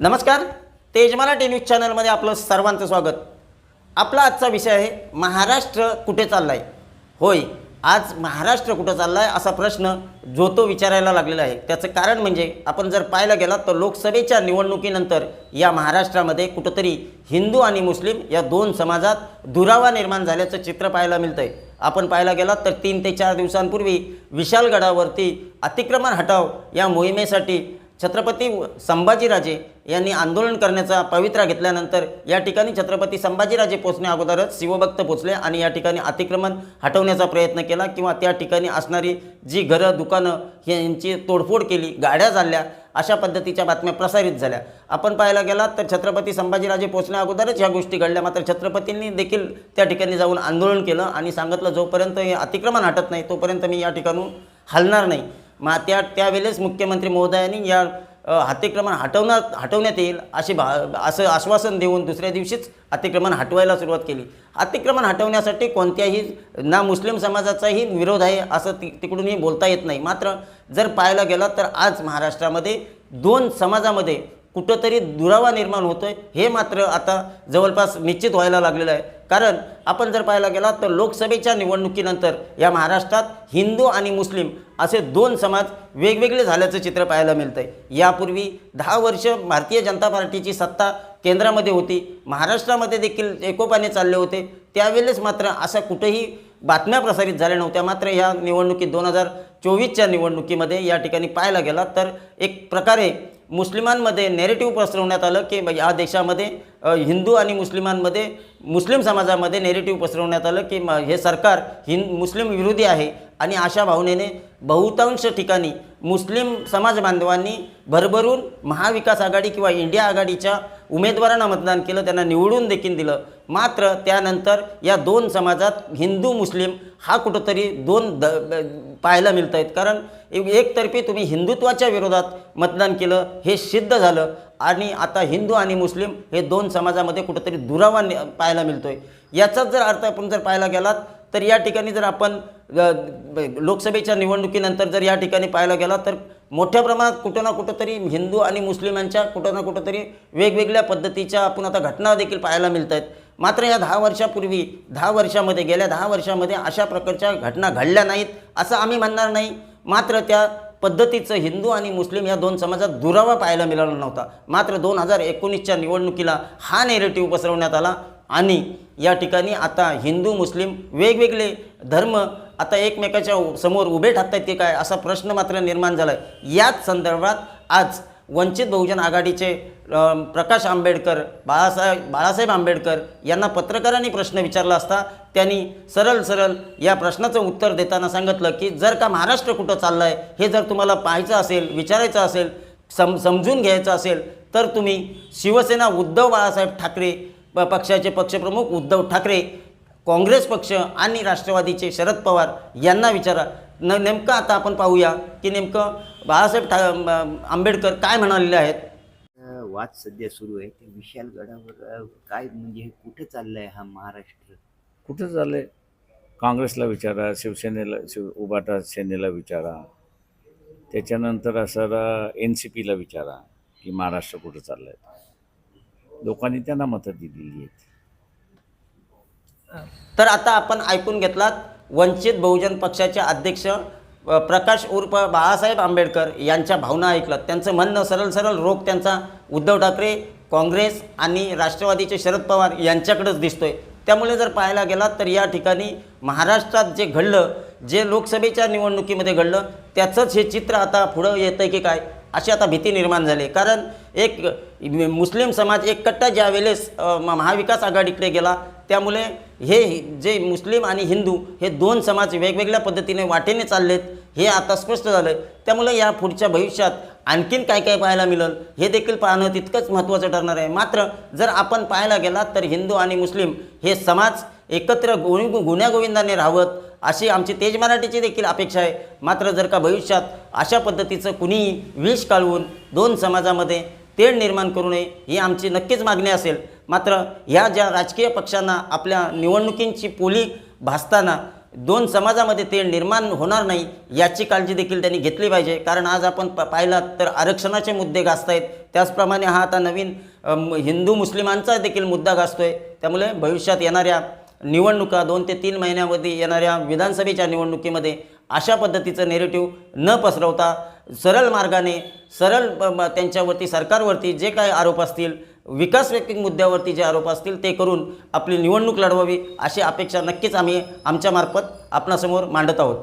नमस्कार तेज मराठी न्यूज चॅनलमध्ये आपलं सर्वांचं स्वागत. आपला आजचा विषय आहे महाराष्ट्र कुठे चालला आहे होय आज महाराष्ट्र कुठं चालला आहे असा प्रश्न जो तो विचारायला लागलेला आहे. त्याचं कारण म्हणजे आपण जर पाहायला गेलात तर लोकसभेच्या निवडणुकीनंतर या महाराष्ट्रामध्ये कुठंतरी हिंदू आणि मुस्लिम या दोन समाजात दुरावा निर्माण झाल्याचं चित्र पाहायला मिळतं आहे आपण पाहायला गेलात तर तीन ते चार दिवसांपूर्वी विशालगडावरती अतिक्रमण हटाव या मोहिमेसाठी छत्रपती संभाजीराजे यांनी आंदोलन करण्याचा पवित्रा घेतल्यानंतर या ठिकाणी छत्रपती संभाजीराजे पोचण्या अगोदरच शिवभक्त पोचले आणि या ठिकाणी अतिक्रमण हटवण्याचा प्रयत्न केला किंवा त्या ठिकाणी असणारी जी घरं दुकानं यांची तोडफोड केली गाड्या झाल्या अशा पद्धतीच्या बातम्या प्रसारित झाल्या. आपण पाहायला गेलात तर छत्रपती संभाजीराजे पोचण्या अगोदरच ह्या गोष्टी घडल्या. मात्र छत्रपतींनी देखील त्या ठिकाणी जाऊन आंदोलन केलं आणि सांगितलं जोपर्यंत हे अतिक्रमण हटत नाही तोपर्यंत मी या ठिकाणून हलणार नाही. मग त्या त्यावेळेस मुख्यमंत्री महोदयांनी या अतिक्रमण हटवणार हटवण्यात येईल असे भा असं आश्वासन देऊन दुसऱ्या दिवशीच अतिक्रमण हटवायला सुरुवात केली. अतिक्रमण हटवण्यासाठी कोणत्याही ना मुस्लिम समाजाचाही विरोध आहे असं ति तिकडूनही बोलता येत नाही. मात्र जर पाहायला गेलं तर आज महाराष्ट्रामध्ये दोन समाजामध्ये कुठंतरी दुरावा निर्माण होतो आहे हे मात्र आता जवळपास निश्चित व्हायला लागलेलं आहे. कारण आपण जर पाहायला गेला तर लोकसभेच्या निवडणुकीनंतर या महाराष्ट्रात हिंदू आणि मुस्लिम असे दोन समाज वेगवेगळे झाल्याचं चित्र पाहायला मिळतं आहे यापूर्वी दहा वर्ष भारतीय जनता पार्टीची सत्ता केंद्रामध्ये होती. महाराष्ट्रामध्ये देखील एकोपाने चालले होते. त्यावेळेस मात्र अशा कुठेही बातम्या प्रसारित झाल्या नव्हत्या. मात्र या निवडणुकीत दोन हजार चोवीसच्या निवडणुकीमध्ये या ठिकाणी पाहायला गेला तर एक प्रकारे मुस्लिमांमध्ये नेरेटिव्ह पसरवण्यात आलं की म्हणजे या देशामध्ये हिंदू आणि मुस्लिमांमध्ये मुस्लिम समाजामध्ये नेरेटिव्ह पसरवण्यात आलं की म- हे सरकार हिंद मुस्लिम विरोधी आहे. आणि अशा भावनेने बहुतांश ठिकाणी मुस्लिम समाज बांधवांनी भरभरून महाविकास आघाडी किंवा इंडिया आघाडीच्या उमेदवारांना मतदान केलं त्यांना निवडून देखील दिलं. मात्र त्यानंतर या दोन समाजात हिंदू मुस्लिम हा कुठंतरी दोन द पाहायला मिळत आहेत कारण एक- एकतर्फी तुम्ही हिंदुत्वाच्या विरोधात मतदान केलं हे सिद्ध झालं आणि आता हिंदू आणि मुस्लिम हे दोन समाजामध्ये कुठंतरी दुरावा पाहायला मिळतो आहे याचाच जर अर्थ आपण जर पाहायला गेलात तर या ठिकाणी जर आपण लोकसभेच्या निवडणुकीनंतर जर या ठिकाणी पाहायला गेला तर मोठ्या प्रमाणात कुठं ना कुठं तरी हिंदू आणि मुस्लिमांच्या कुठं ना कुठं तरी वेगवेगळ्या पद्धतीच्या आपण आता घटना देखील पाहायला मिळत आहेत मात्र या दहा वर्षापूर्वी दहा वर्षामध्ये गेल्या दहा वर्षामध्ये अशा प्रकारच्या घटना घडल्या नाहीत असं आम्ही म्हणणार नाही. मात्र त्या पद्धतीचं हिंदू आणि मुस्लिम या दोन समाजात दुरावा पाहायला मिळाला नव्हता. मात्र दोन हजार एकोणीसच्या निवडणुकीला हा नेरेटिव्ह पसरवण्यात आला आणि या ठिकाणी आता हिंदू मुस्लिम वेगवेगळे धर्म आता एकमेकाच्या समोर उभे ठाकत आहेत की काय असा प्रश्न मात्र निर्माण झाला आहे याच संदर्भात आज वंचित बहुजन आघाडीचे प्रकाश आंबेडकर बाळासाहेब बाळासाहेब आंबेडकर यांना पत्रकारांनी प्रश्न विचारला असता त्यांनी सरळ सरळ या प्रश्नाचं उत्तर देताना सांगितलं की जर का महाराष्ट्र कुठं चाललं आहे हे जर तुम्हाला पाहायचं असेल विचारायचं असेल सम समजून घ्यायचं असेल तर तुम्ही शिवसेना उद्धव बाळासाहेब ठाकरे प- पक्षाचे पक्षप्रमुख उद्धव ठाकरे काँग्रेस पक्ष आणि राष्ट्रवादीचे शरद पवार यांना विचारा. न नेमकं आता आपण पाहूया की नेमकं बाळासाहेब ठा आंबेडकर काय म्हणालेले आहेत? वाद सध्या सुरू आहे. ते विशालगडावर अ, काय म्हणजे हे कुठे चाललंय हा महाराष्ट्र? कुठं चाललंय? काँग्रेसला विचारा शिवसेनेला शिव उबाटा सेनेला विचारा. त्याच्यानंतर असं एन सी पीला विचारा की महाराष्ट्र कुठं चाललंय. लोकांनी त्यांना मतं दिलेली आहेत. तर आता आपण ऐकून घेतलात वंचित बहुजन पक्षाचे अध्यक्ष प्रकाश उर्फ बाळासाहेब आंबेडकर यांच्या भावना ऐकलं त्यांचं म्हणणं सरळ सरळ रोग त्यांचा उद्धव ठाकरे काँग्रेस आणि राष्ट्रवादीचे शरद पवार यांच्याकडेच दिसतोय. त्यामुळे जर पाहायला गेलात तर या ठिकाणी महाराष्ट्रात जे घडलं जे लोकसभेच्या निवडणुकीमध्ये घडलं त्याचंच हे चित्र आता पुढं येतं आहे की काय? अशी आता भीती निर्माण झाली. कारण एक मुस्लिम समाज एकट्टा ज्या वेळेस म- महाविकास आघाडीकडे गेला त्यामुळे हे जे मुस्लिम आणि हिंदू हे दोन समाज वेगवेगळ्या पद्धतीने वाटेने चाललेत हे आता स्पष्ट झालं त्यामुळे या पुढच्या भविष्यात आणखीन काय काय पाहायला मिळेल हे देखील पाहणं तितकंच महत्त्वाचं ठरणार आहे. मात्र जर आपण पाहायला गेलात तर हिंदू आणि मुस्लिम हे समाज एकत्र गुणी गुण्यागोविंदाने राहवत अशी आमची तेज मराठीची देखील अपेक्षा आहे. मात्र जर का भविष्यात अशा पद्धतीचं कुणीही विष काढवून दोन समाजामध्ये तेढ निर्माण करू नये ही आमची नक्कीच मागणी असेल. मात्र ह्या ज्या राजकीय पक्षांना आपल्या निवडणुकींची पोली भासताना दोन समाजामध्ये ते निर्माण होणार नाही याची काळजी देखील त्यांनी घेतली पाहिजे. कारण आज आपण प पाहिलात तर आरक्षणाचे मुद्दे गाजत आहेत त्याचप्रमाणे हा आता नवीन हिंदू मुस्लिमांचा देखील मुद्दा गाजतोय. त्यामुळे भविष्यात येणाऱ्या निवडणुका दोन ते तीन महिन्यामध्ये येणाऱ्या विधानसभेच्या निवडणुकीमध्ये अशा पद्धतीचं नेरेटिव्ह न पसरवता सरळ मार्गाने सरळ त्यांच्यावरती सरकारवरती जे काही आरोप असतील विकास व्यक्तिक मुद्द्यावरती जे आरोप असतील ते करून आपली निवडणूक लढवावी अशी अपेक्षा नक्कीच आम्ही आमच्यामार्फत आपणासमोर मांडत आहोत.